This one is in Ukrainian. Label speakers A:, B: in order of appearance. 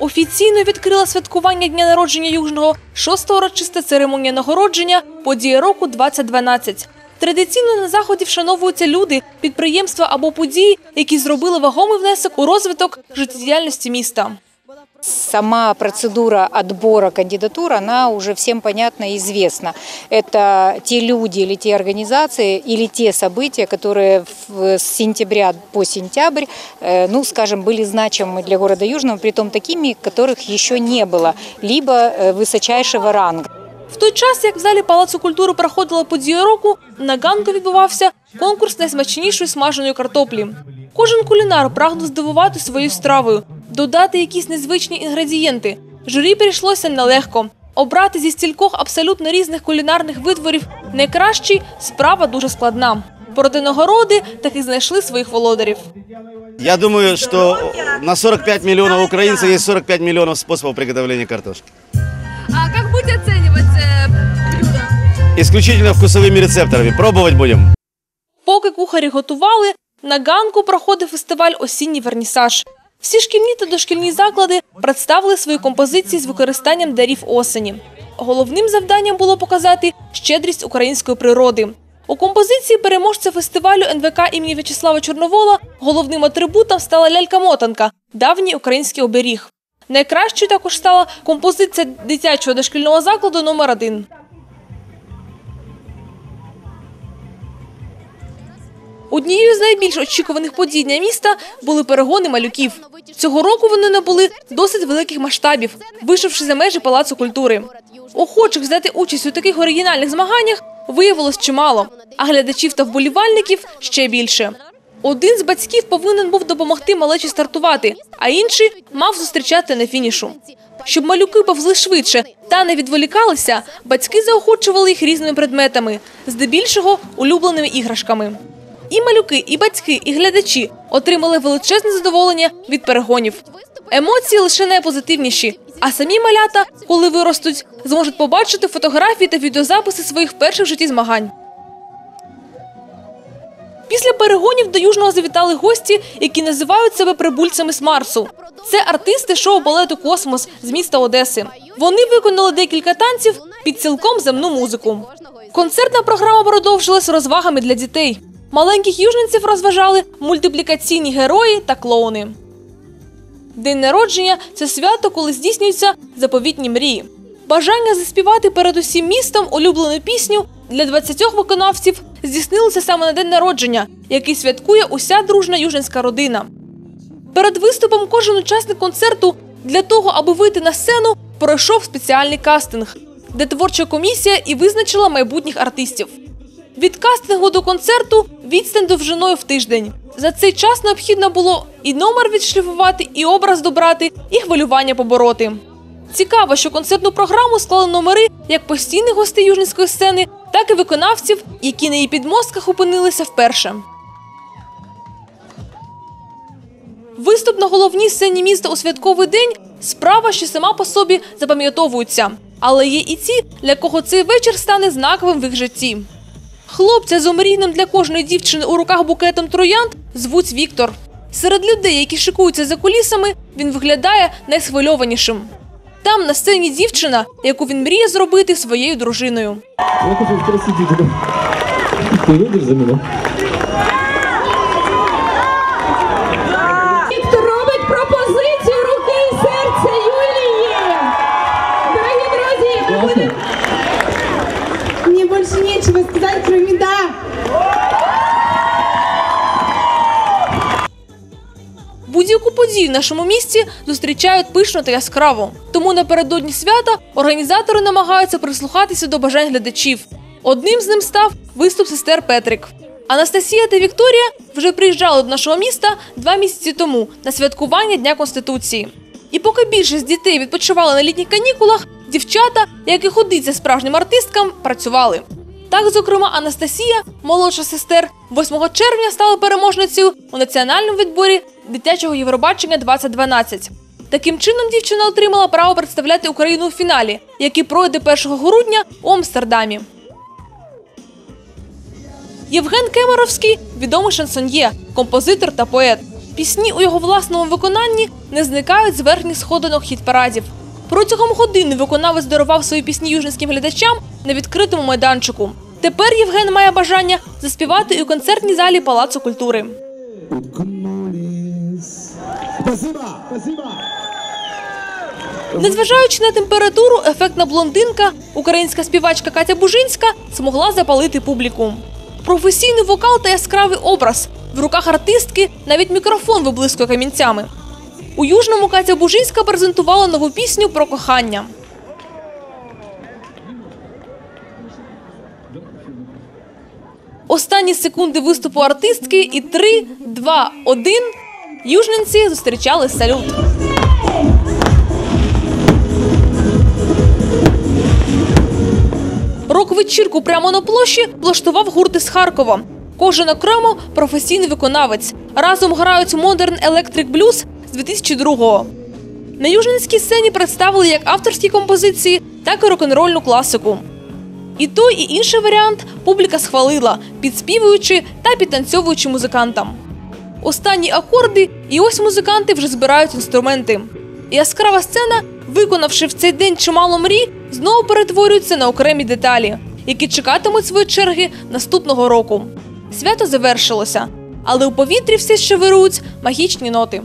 A: офіційно відкрила святкування дня народження Южного, шоста урочиста церемонія нагородження подія року 2012. Традиційно на заході вшановуються люди, підприємства або події, які зробили вагомий внесок у розвиток життєдіяльності міста.
B: Сама процедура отбора кандидатур, она уже всем понятна и известна. Это те люди или те организации или те события, которые в- с сентября по сентябрь, э, ну, скажем, были значимы для города Южного, притом такими, которых еще не было, либо э, высочайшего ранга.
A: В той час, як в залі Палацу культури проходила подія року, на ганку відбувався конкурс найсмачнішої смаженої картоплі. Кожен кулінар прагнув здивувати своєю стравою, додати якісь незвичні інгредієнти. Журі прийшлося нелегко. Обрати зі стількох абсолютно різних кулінарних витворів найкращий справа дуже складна. Проте нагороди таки знайшли своїх володарів.
C: Я думаю, что на 45 миллионов украинцев есть 45 миллионов способов приготовления картошки.
D: А как будете оценивать э, блюдо?
C: Исключительно вкусовыми рецепторами. Пробовать будем.
A: Поки кухарі готували, на ганку проходив фестиваль Осінній вернісаж. Всі шкільні та дошкільні заклади представили свої композиції з використанням дарів осені. Головним завданням було показати щедрість української природи. У композиції переможця фестивалю НВК імені В'ячеслава Чорновола головним атрибутом стала лялька-мотанка давній український оберіг. Найкращою також стала композиція дитячого дошкільного закладу номер 1 Однією з найбільш очікуваних подій дня міста були перегони малюків. Цього року вони набули досить великих масштабів, вийшовши за межі палацу культури. Охочих взяти участь у таких оригінальних змаганнях виявилось чимало, а глядачів та вболівальників ще більше. Один з батьків повинен був допомогти малечі стартувати, а інший мав зустрічати на фінішу. Щоб малюки повзли швидше та не відволікалися, батьки заохочували їх різними предметами, здебільшого улюбленими іграшками. І малюки, і батьки, і глядачі отримали величезне задоволення від перегонів. Емоції лише найпозитивніші, а самі малята, коли виростуть, зможуть побачити фотографії та відеозаписи своїх перших в житті змагань. Після перегонів до Южного завітали гості, які називають себе прибульцями з Марсу. Це артисти шоу балету Космос з міста Одеси. Вони виконали декілька танців під цілком земну музику. Концертна програма продовжилась розвагами для дітей. Маленьких южненців розважали мультиплікаційні герої та клоуни. День народження це свято, коли здійснюються заповітні мрії. Бажання заспівати перед усім містом улюблену пісню для 20 виконавців здійснилося саме на день народження, який святкує уся дружна южненська родина. Перед виступом кожен учасник концерту для того, аби вийти на сцену, пройшов спеціальний кастинг, де творча комісія і визначила майбутніх артистів. Від кастингу до концерту відстань довжиною в тиждень. За цей час необхідно було і номер відшліфувати, і образ добрати, і хвилювання побороти. Цікаво, що концертну програму склали номери як постійних гостей южненської сцени, так і виконавців, які на її підмостках опинилися вперше. Виступ на головній сцені міста у святковий день справа, що сама по собі запам'ятовується. Але є і ті, для кого цей вечір стане знаковим в їх житті. Хлопця з омрійним для кожної дівчини у руках букетом троянд звуть Віктор. Серед людей, які шикуються за кулісами, він виглядає найсхвильованішим. Там на сцені дівчина, яку він мріє зробити своєю дружиною.
E: Я хочу спросить Ти. За меня?
F: Сказать, кроме «да».
A: Будь-яку подію в нашому місті зустрічають пишно та яскраво. Тому напередодні свята організатори намагаються прислухатися до бажань глядачів. Одним з ним став виступ сестер Петрик. Анастасія та Вікторія вже приїжджали до нашого міста два місяці тому на святкування Дня Конституції. І поки більшість дітей відпочивали на літніх канікулах, дівчата, як і ходиться справжнім артисткам, працювали. Так, зокрема, Анастасія, молодша сестер, 8 червня стала переможницею у національному відборі дитячого Євробачення 2012. Таким чином, дівчина отримала право представляти Україну у фіналі, який пройде 1 грудня у Амстердамі. Євген Кемеровський відомий шансоньє, композитор та поет. Пісні у його власному виконанні не зникають з верхніх сходинок хіт-парадів. Протягом години виконавець дарував свої пісні южненським глядачам на відкритому майданчику. Тепер Євген має бажання заспівати і у концертній залі Палацу культури. Незважаючи на температуру, ефектна блондинка, українська співачка Катя Бужинська змогла запалити публіку. Професійний вокал та яскравий образ. В руках артистки навіть мікрофон виблискує камінцями. У Южному Катя Бужинська презентувала нову пісню про кохання. Останні секунди виступу артистки і 3, 2, 1 южненці зустрічали салют. Рок-вечірку прямо на площі влаштував гурт із Харкова. Кожен окремо професійний виконавець. Разом грають Modern Electric Blues з 2002-го. На южненській сцені представили як авторські композиції, так і рок-н-рольну класику. І той, і інший варіант публіка схвалила, підспівуючи та підтанцьовуючи музикантам. Останні акорди, і ось музиканти вже збирають інструменти. Яскрава сцена, виконавши в цей день чимало мрій, знову перетворюється на окремі деталі, які чекатимуть свої черги наступного року. Свято завершилося, але у повітрі все ще вирують магічні ноти.